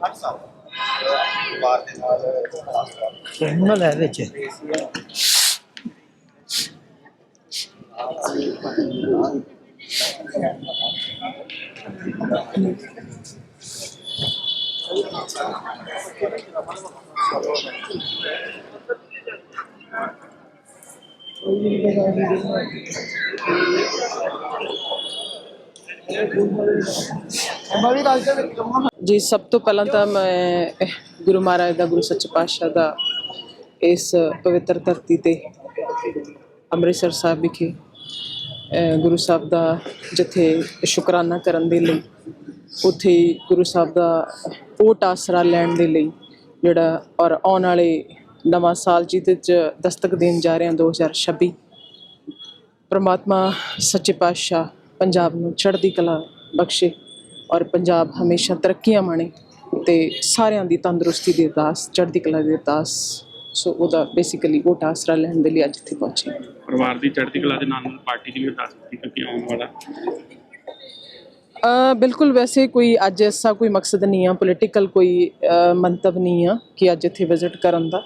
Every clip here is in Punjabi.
Kaç saat? Bunlar nerede ki? Kembali tak ada ਜੀ, ਸਭ ਤੋਂ ਪਹਿਲਾਂ ਤਾਂ ਮੈਂ ਗੁਰੂ ਮਹਾਰਾਜ ਦਾ, ਗੁਰੂ ਸੱਚੇ ਪਾਤਸ਼ਾਹ ਦਾ ਇਸ ਪਵਿੱਤਰ ਧਰਤੀ ਤੇ ਅੰਮ੍ਰਿਤਸਰ ਸਾਹਿਬ ਵਿਖੇ ਗੁਰੂ ਸਾਹਿਬ ਦਾ ਜਿੱਥੇ ਸ਼ੁਕਰਾਨਾ ਕਰਨ ਦੇ ਲਈ, ਉੱਥੇ ਗੁਰੂ ਸਾਹਿਬ ਦਾ ਓਟ ਆਸਰਾ ਲੈਣ ਦੇ ਲਈ ਜਿਹੜਾ ਔਰ ਆਉਣ ਵਾਲੇ ਨਵਾਂ ਸਾਲ ਜਿਹਦੇ ਚ ਦਸਤਕ ਦੇਣ ਜਾ ਰਹੇ ਹਾਂ 2026 ਪ੍ਰਮਾਤਮਾ ਸੱਚੇ ਪਾਤਸ਼ਾਹ ਪੰਜਾਬ ਨੂੰ ਚੜ੍ਹਦੀ ਕਲਾ ਬਖਸ਼ੇ। ਔਰ ਪੰਜਾਬ ਹਮੇਸ਼ਾ ਤਰੱਕੀਆਂ ਮਾਣੇ ਤੇ ਸਾਰਿਆਂ ਦੀ ਤੰਦਰੁਸਤੀ ਦੀ ਅਰਦਾਸ ਚੜ੍ਹਦੀ ਕਲਾ ਦੀ ਅਰਦਾਸ ਸੋ ਉਹਦਾ ਬੇਸਿਕਲੀ ਉਹ ਆਸਰਾ ਲੈਣ ਦੇ ਲਈ ਅੱਜ ਇੱਥੇ ਪਹੁੰਚੇ ਪਰਿਵਾਰ ਦੀ ਚੜ੍ਹਦੀ ਕਲਾ ਦੇ ਨਾਲ ਨਾਲ ਪਾਰਟੀ ਦੀ ਵੀ ਅਰਦਾਸ ਕੀਤੀ ਕਿਉਂਕਿ ਆਉਣ ਵਾਲਾ? ਅ ਬਿਲਕੁਲ ਵੈਸੇ ਕੋਈ ਅੱਜ ਐਸਾ ਕੋਈ ਮਕਸਦ ਨਹੀਂ ਆ ਪੋਲੀਟੀਕਲ ਕੋਈ ਮੰਤਵ ਨਹੀਂ ਆ ਕਿ ਅੱਜ ਇੱਥੇ ਵਿਜ਼ਿਟ ਕਰਨ ਦਾ।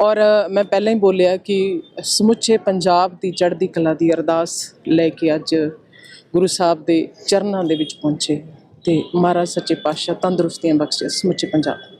ਔਰ ਮੈਂ ਪਹਿਲਾਂ ਹੀ ਬੋਲਿਆ ਕਿ ਸਮੁੱਚੇ ਪੰਜਾਬ ਦੀ ਚੜ੍ਹਦੀ ਕਲਾ ਦੀ ਅਰਦਾਸ ਲੈ ਕੇ ਅੱਜ ਗੁਰੂ ਸਾਹਿਬ ਦੇ ਚਰਨਾਂ ਦੇ ਵਿੱਚ ਪਹੁੰਚੇ। ਤੇ ਮਹਾਰਾਜ ਸੱਚੇ ਪਾਤਸ਼ਾਹ ਤੰਦਰੁਸਤੀਆਂ ਬਖਸ਼ੇ ਸਮੁੱਚੇ ਪੰਜਾਬ।